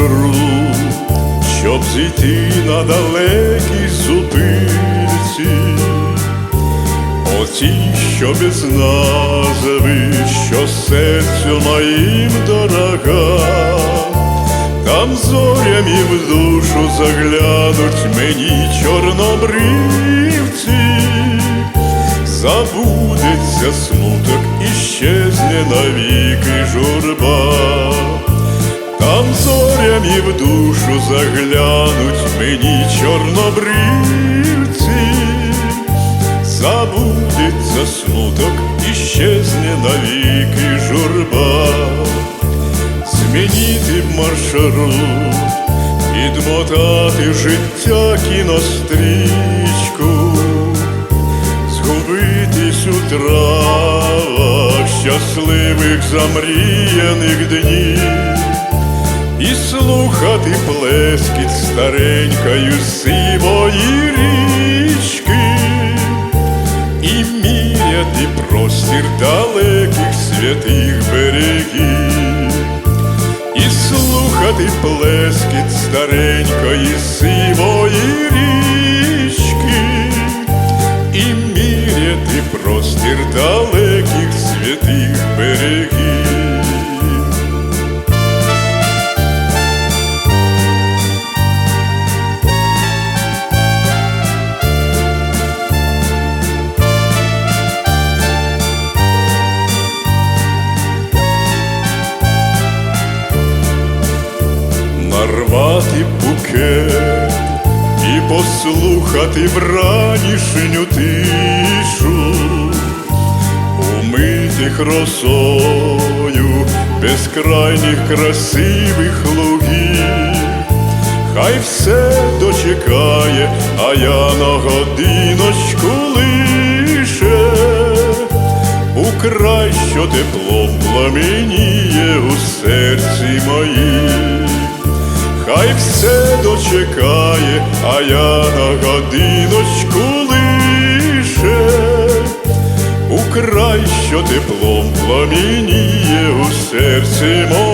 вечору, щоб зійти на далекій зупинці, оті, що без назви, що серцю моїм дорога, там зорям і в душу заглянуть мені чорнобривці, забудеться смуток і щезне навіки журба. Там зорями в душу заглянуть мені чорнобривці, забудеться смуток і щезне навіки журба, змінити б маршрут, підмотати життя кінострічку, згубитись у травах щасливих замріяних днів і слухати плескіт старенької сивої річки, і міряти простір далеких святих берегів, і слухати плескіт старенької сивої річки, і міряти простір далеких святих берегів. Нарвати букет і послухати вранішню тишу, умитих росою безкрайніх красивих лугів, хай все дочекає, а я на годиночку лише. У край, що теплом пламеніє у серці моїм. Хай все дочекає, а я на годиночку лише у край, що теплом пламініє у серці моїм.